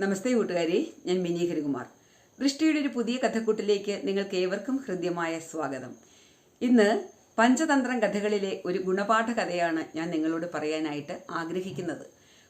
നമസ്തേ കൂട്ടുകാരി ഞാൻ മിനി ഹരികുമാർ. ദൃഷ്ടിയുടെ ഒരു പുതിയ കഥക്കൂട്ടിലേക്ക് നിങ്ങൾക്ക് ഏവർക്കും ഹൃദ്യമായ സ്വാഗതം. ഇന്ന് പഞ്ചതന്ത്രം കഥകളിലെ ഒരു ഗുണപാഠ കഥയാണ് ഞാൻ നിങ്ങളോട് പറയാനായിട്ട് ആഗ്രഹിക്കുന്നത്.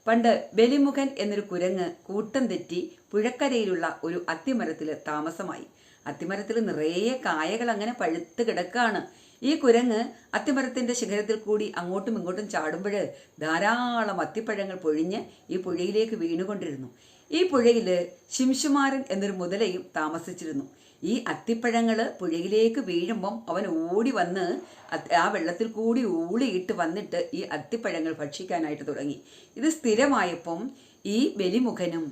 പണ്ട് ബലിമുഖൻ എന്നൊരു കുരങ്ങ് കൂട്ടം തെറ്റി പുഴക്കരയിലുള്ള ഒരു അത്തിമരത്തിൽ താമസമായി. അത്തിമരത്തിൽ നിറയെ കായകൾ അങ്ങനെ പഴുത്ത് കിടക്കാണ്. ഈ കുരങ്ങ് അത്തിമരത്തിന്റെ ശിഖരത്തിൽ കൂടി അങ്ങോട്ടും ഇങ്ങോട്ടും ചാടുമ്പോൾ ധാരാളം അത്തിപ്പഴങ്ങൾ പൊഴിഞ്ഞ് ഈ പുഴയിലേക്ക് വീണുകൊണ്ടിരുന്നു. ഈ പുഴയിൽ ശിംശുമാരൻ എന്നൊരു മുതലയും താമസിച്ചിരുന്നു. ഈ അത്തിപ്പഴങ്ങൾ പുഴയിലേക്ക് വീഴുമ്പം അവൻ ഓടി വന്ന് ആ വെള്ളത്തിൽ കൂടി ഊളിയിട്ട് വന്നിട്ട് ഈ അത്തിപ്പഴങ്ങൾ ഭക്ഷിക്കാനായിട്ട് തുടങ്ങി. ഇത് സ്ഥിരമായപ്പം ഈ ബലിമുഖനും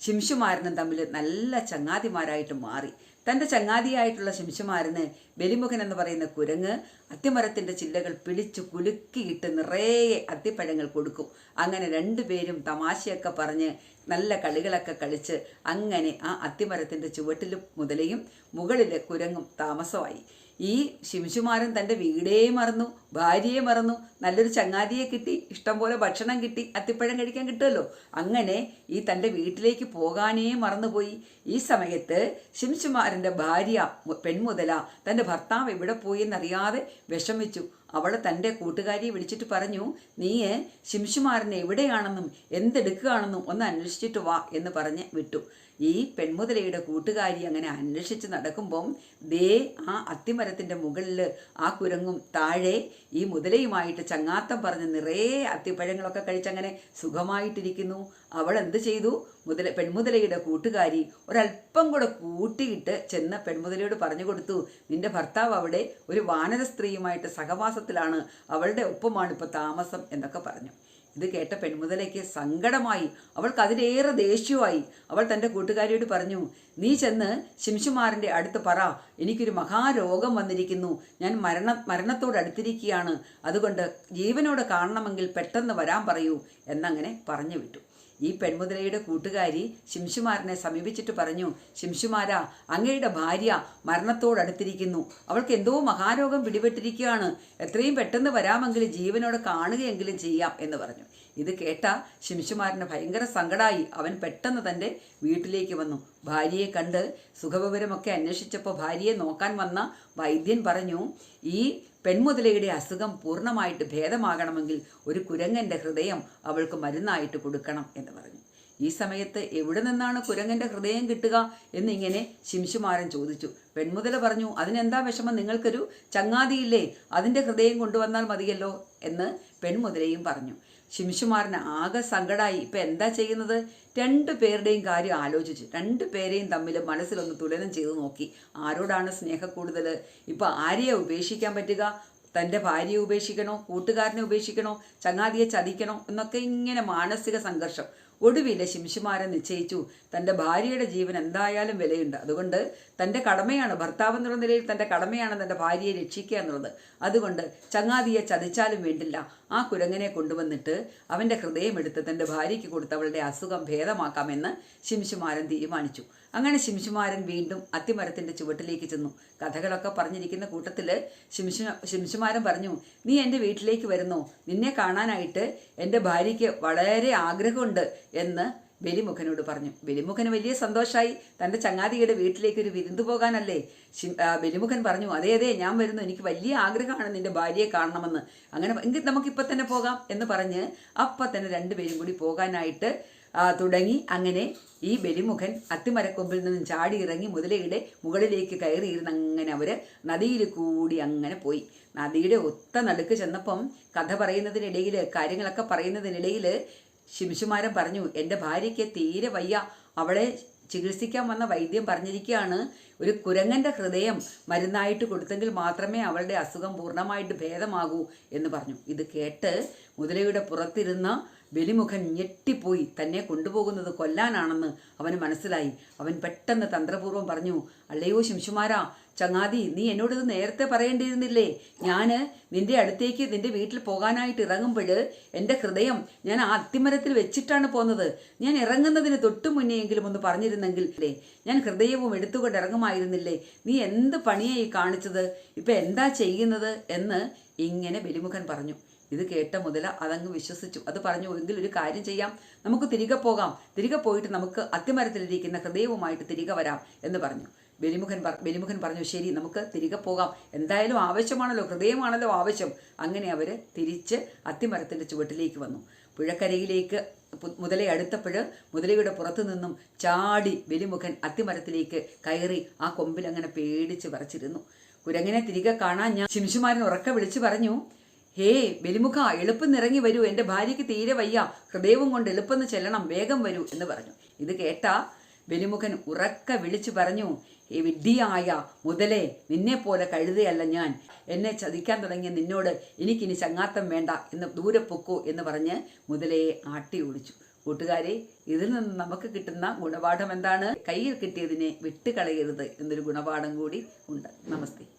ശിംശുമാരനും തമ്മിൽ നല്ല ചങ്ങാതിമാരായിട്ട് മാറി. തന്റെ ചങ്ങാതിയായിട്ടുള്ള ശിംശുമാരന് ബലിമുഖൻ എന്ന് പറയുന്ന കുരങ്ങ് അത്തിമരത്തിന്റെ ചില്ലകൾ പിടിച്ചു കുലുക്കിയിട്ട് നിറയെ അത്തിപ്പഴങ്ങൾ കൊടുക്കും. അങ്ങനെ രണ്ടുപേരും തമാശയൊക്കെ പറഞ്ഞ് നല്ല കളികളൊക്കെ കളിച്ച് അങ്ങനെ ആ അത്തിമരത്തിന്റെ ചുവട്ടിലും മുതലയും മുകളിൽ കുരങ്ങും താമസമായി. ഈ ശിംശുമാരൻ തന്റെ വീടേ മറന്നു ഭാര്യയെ മറന്നു നല്ലൊരു ചങ്ങാതിയെ കിട്ടി ഇഷ്ടം പോലെ ഭക്ഷണം കിട്ടി അത്തിപ്പഴം കഴിക്കാൻ കിട്ടുമല്ലോ. അങ്ങനെ ഈ തന്റെ വീട്ടിലേക്ക് പോകാനേ മറന്നുപോയി. ഈ സമയത്ത് ശിംശുമാരന്റെ ഭാര്യ പെൺമുതല തന്റെ ഭർത്താവ് എവിടെ പോയി എന്നറിയാതെ വിഷമിച്ചു. അവൾ തന്റെ കൂട്ടുകാരിയെ വിളിച്ചിട്ട് പറഞ്ഞു നീ ശിംശുമാരൻ എവിടെയാണെന്നും എന്തെടുക്കുകയാണെന്നും ഒന്ന് അന്വേഷിച്ചിട്ട് വാ എന്ന് പറഞ്ഞ് വിട്ടു. ഈ പെൺമുതലയുടെ കൂട്ടുകാരി അങ്ങനെ അന്വേഷിച്ച് നടക്കുമ്പം ദേ ആ അത്തിമരത്തിന്റെ മുകളിൽ ആ കുരങ്ങും താഴെ ഈ മുതലയുമായിട്ട് ചങ്ങാത്തം പറഞ്ഞ് നിറയെ അത്തിപ്പഴങ്ങളൊക്കെ കഴിച്ചങ്ങനെ സുഖമായിട്ടിരിക്കുന്നു. അവൾ എന്ത് ചെയ്തു? മുതല പെൺമുതലയുടെ കൂട്ടുകാരി ഒരല്പം കൂടെ കൂട്ടിയിട്ട് ചെന്ന പെൺമുതലയോട് പറഞ്ഞു കൊടുത്തു നിന്റെ ഭർത്താവ് അവിടെ ഒരു വാനര സ്ത്രീയുമായിട്ട് സഹവാസത്തിലാണ് അവളുടെ ഒപ്പമാണ് ഇപ്പോൾ താമസം എന്നൊക്കെ പറഞ്ഞു. ഇത് കേട്ട പെൺമുതലയ്ക്ക് സങ്കടമായി. അവൾക്ക് അതിലേറെ ദേഷ്യമായി അവൾ തന്റെ കൂട്ടുകാരിയോട് പറഞ്ഞു നീ ചെന്ന് ശിംശുമാറിന്റെ അടുത്ത് പറ. എനിക്കൊരു മഹാരോഗം വന്നിരിക്കുന്നു. ഞാൻ മരണ മരണത്തോട് അടുത്തിരിക്കുകയാണ് അതുകൊണ്ട് ജീവനോട് കാണണമെങ്കിൽ പെട്ടെന്ന് വരാൻ പറയൂ എന്നങ്ങനെ പറഞ്ഞു വിട്ടു ഈ പെൺമുതലയുടെ കൂട്ടുകാരി ശിംശുമാരനെ സമീപിച്ചിട്ട് പറഞ്ഞു ശിംശുമാര അങ്ങയുടെ ഭാര്യ മരണത്തോടടുത്തിരിക്കുന്നു. അവൾക്ക് എന്തോ മഹാരോഗം പിടിപെട്ടിരിക്കുകയാണ്. എത്രയും പെട്ടെന്ന് വരാമെങ്കിൽ ജീവനോട് കാണുകയെങ്കിലും ചെയ്യാം എന്ന് പറഞ്ഞു. ഇത് കേട്ട ശിംശുമാരന് ഭയങ്കര സങ്കടമായി അവൻ പെട്ടെന്ന് തന്റെ വീട്ടിലേക്ക് വന്നു. ഭാര്യയെ കണ്ട് സുഖവിവരമൊക്കെ അന്വേഷിച്ചപ്പോൾ ഭാര്യയെ നോക്കാൻ വന്ന വൈദ്യൻ പറഞ്ഞു ഈ പെൺമുതലയുടെ അസുഖം പൂർണമായിട്ട് ഭേദമാകണമെങ്കിൽ ഒരു കുരങ്ങന്റെ ഹൃദയം അവൾക്ക് മരുന്നായിട്ട് കൊടുക്കണം എന്ന് പറഞ്ഞു. ഈ സമയത്ത് എവിടെ നിന്നാണ് കുരങ്ങന്റെ ഹൃദയം കിട്ടുക എന്നിങ്ങനെ ശിംശുമാരൻ ചോദിച്ചു. പെൺമുതല പറഞ്ഞു അതിനെന്താ വിഷമം? നിങ്ങൾക്കൊരു ചങ്ങാതിയില്ലേ? അതിന്റെ ഹൃദയം കൊണ്ടുവന്നാൽ മതിയല്ലോ. എന്ന് പെൺമുതലയും പറഞ്ഞു. ശിംഷുമാറിന് ആകെ സങ്കടമായി ഇപ്പം എന്താ ചെയ്യുന്നത്? രണ്ടു പേരുടെയും കാര്യം ആലോചിച്ചു രണ്ടു പേരെയും തമ്മിൽ മനസ്സിലൊന്ന് തുലനം ചെയ്തു നോക്കി. ആരോടാണ് സ്നേഹം കൂടുതൽ ഇപ്പം ആരെയെ ഉപേക്ഷിക്കാൻ പറ്റുക? തന്റെ ഭാര്യയെ ഉപേക്ഷിക്കണോ? കൂട്ടുകാരനെ ഉപേക്ഷിക്കണോ? ചങ്ങാതിയെ ചതിക്കണോ? എന്നൊക്കെ ഇങ്ങനെ മാനസിക സംഘർഷം. ഒടുവിൽ ശിംശുമാരൻ നിശ്ചയിച്ചു തന്റെ ഭാര്യയുടെ ജീവൻ എന്തായാലും വിലയുണ്ട്. അതുകൊണ്ട് തന്റെ കടമയാണ് ഭർത്താവ് എന്നുള്ള നിലയിൽ തന്റെ കടമയാണ് തന്റെ ഭാര്യയെ രക്ഷിക്കുക എന്നുള്ളത്. അതുകൊണ്ട് ചങ്ങാതിയെ ചതിച്ചാലും വേണ്ടില്ല. ആ കുരങ്ങനെ കൊണ്ടുവന്നിട്ട് അവന്റെ ഹൃദയമെടുത്ത് തന്റെ ഭാര്യയ്ക്ക് കൊടുത്തവളുടെ അസുഖം ഭേദമാക്കാമെന്ന് ശിംശുമാരൻ തീരുമാനിച്ചു. അങ്ങനെ ശിംശുമാരൻ വീണ്ടും അത്തിമരത്തിന്റെ ചുവട്ടിലേക്ക് ചെന്നു. കഥകളൊക്കെ പറഞ്ഞിരിക്കുന്ന കൂട്ടത്തിൽ ശിംശു ശിംശുമാരൻ പറഞ്ഞു നീ എന്റെ വീട്ടിലേക്ക് വരുന്നു? നിന്നെ കാണാനായിട്ട് എന്റെ ഭാര്യയ്ക്ക് വളരെ ആഗ്രഹമുണ്ട്. എന്ന് ബലിമുഖനോട് പറഞ്ഞു. ബലിമുഖന് വലിയ സന്തോഷമായി തന്റെ ചങ്ങാതിയുടെ വീട്ടിലേക്ക് ഒരു വിരുന്നു പോകാനല്ലേ? ബലിമുഖൻ പറഞ്ഞു അതെ അതെ ഞാൻ വരുന്നു. എനിക്ക് വലിയ ആഗ്രഹമാണ് നിന്റെ ഭാര്യയെ കാണണമെന്ന്. അങ്ങനെ എങ്കിൽ നമുക്കിപ്പോൾ തന്നെ പോകാം എന്ന് പറഞ്ഞ് അപ്പം തന്നെ രണ്ടുപേരും കൂടി പോകാനായിട്ട് തുടങ്ങി. അങ്ങനെ ഈ ബലിമുഖൻ അത്തിമരക്കൊമ്പിൽ നിന്നും ചാടി ഇറങ്ങി മുതലയുടെ മുകളിലേക്ക് കയറിയിരുന്ന് അങ്ങനെ അവർ നദിയിൽ കൂടി അങ്ങനെ പോയി. നദിയുടെ ഒത്ത നടുക്ക് ചെന്നപ്പം കഥ പറയുന്നതിനിടയിൽ കാര്യങ്ങളൊക്കെ പറയുന്നതിനിടയിൽ ശിംശുമാരൻ പറഞ്ഞു എന്റെ ഭാര്യയ്ക്ക് തീരെ വയ്യ. അവളെ ചികിത്സിക്കാൻ വന്ന വൈദ്യം പറഞ്ഞിരിക്കുകയാണ് ഒരു കുരങ്ങന്റെ ഹൃദയം മരുന്നായിട്ട് കൊടുത്തെങ്കിൽ മാത്രമേ അവളുടെ അസുഖം പൂർണമായിട്ട് ഭേദമാകൂ എന്ന് പറഞ്ഞു. ഇത് കേട്ട് മുതലയുടെ പുറത്തിരുന്ന ബലിമുഖൻ ഞെട്ടിപ്പോയി. തന്നെ കൊണ്ടുപോകുന്നത് കൊല്ലാനാണെന്ന് അവന് മനസ്സിലായി. അവൻ പെട്ടെന്ന് തന്ത്രപൂർവം പറഞ്ഞു അല്ലയോ ശിംശുമാരാ ചങ്ങാതി നീ എന്നോടിത് നേരത്തെ പറയേണ്ടിയിരുന്നില്ലേ? ഞാൻ നിന്റെ അടുത്തേക്ക് നിന്റെ വീട്ടിൽ പോകാനായിട്ട് ഇറങ്ങുമ്പോൾ എന്റെ ഹൃദയം ഞാൻ ആ അത്തിമരത്തിൽ വെച്ചിട്ടാണ് പോകുന്നത് ഞാൻ ഇറങ്ങുന്നതിന് തൊട്ടു മുന്നെയെങ്കിലും ഒന്ന് പറഞ്ഞിരുന്നെങ്കിൽ അല്ലേ ഞാൻ ഹൃദയവും എടുത്തുകൊണ്ട് ഇറങ്ങുമായിരുന്നില്ലേ? നീ എന്ത് പണിയായി കാണിച്ചത്? ഇപ്പം എന്താ ചെയ്യുന്നത്? എന്ന് ഇങ്ങനെ ബലിമുഖൻ പറഞ്ഞു. ഇത് കേട്ട മുതല അതങ്ങ് വിശ്വസിച്ചു. അത് പറഞ്ഞു എങ്കിൽ ഒരു കാര്യം ചെയ്യാം. നമുക്ക് തിരികെ പോകാം. തിരികെ പോയിട്ട് നമുക്ക് അത്തിമരത്തിലിരിക്കുന്ന ഹൃദയവുമായിട്ട് തിരികെ വരാം എന്ന് പറഞ്ഞു. ബലിമുഖൻ ബലിമുഖൻ പറഞ്ഞു ശരി നമുക്ക് തിരികെ പോകാം. എന്തായാലും ആവശ്യമാണല്ലോ ഹൃദയമാണല്ലോ ആവശ്യം. അങ്ങനെ അവർ തിരിച്ച് അത്തിമരത്തിന്റെ ചുവട്ടിലേക്ക് വന്നു. പുഴക്കരയിലേക്ക് മുതലയെ അടുത്തപ്പോൾ മുതലയുടെ പുറത്തു നിന്നും ചാടി ബലിമുഖൻ അത്തിമരത്തിലേക്ക് കയറി ആ കൊമ്പിൽ അങ്ങനെ പേടിച്ച് പറിച്ചിരുന്നു കുരങ്ങനെ തിരികെ കാണാൻ ഞാൻ ശിംശുമാരൻ ഉറക്കെ വിളിച്ചു പറഞ്ഞു ഹേ ബലിമുഖ എളുപ്പം നിറങ്ങി വരൂ. എന്റെ ഭാര്യയ്ക്ക് തീരെ വയ്യ. ഹൃദയവും കൊണ്ട് എളുപ്പം ചെല്ലണം. വേഗം വരൂ എന്ന് പറഞ്ഞു. ഇത് കേട്ട ബലിമുഖൻ ഉറക്ക വിളിച്ചു പറഞ്ഞു ഈ വിഡ്ഢിയായ മുതലേ നിന്നെപ്പോലെ കഴുതയല്ല ഞാൻ. എന്നെ ചതിക്കാൻ തുടങ്ങിയ നിന്നോട് എനിക്കിനി ചങ്ങാത്തം വേണ്ട എന്ന് ദൂരെ പൊക്കൂ എന്ന് പറഞ്ഞ് മുതലയെ ആട്ടി ഓടിച്ചു. കൂട്ടുകാരെ ഇതിൽ നിന്ന് നമുക്ക് കിട്ടുന്ന ഗുണപാഠം എന്താണ്? കയ്യിൽ കിട്ടിയതിനെ വിട്ടുകളയരുത് എന്നൊരു ഗുണപാഠം കൂടി ഉണ്ട്. നമസ്തേ.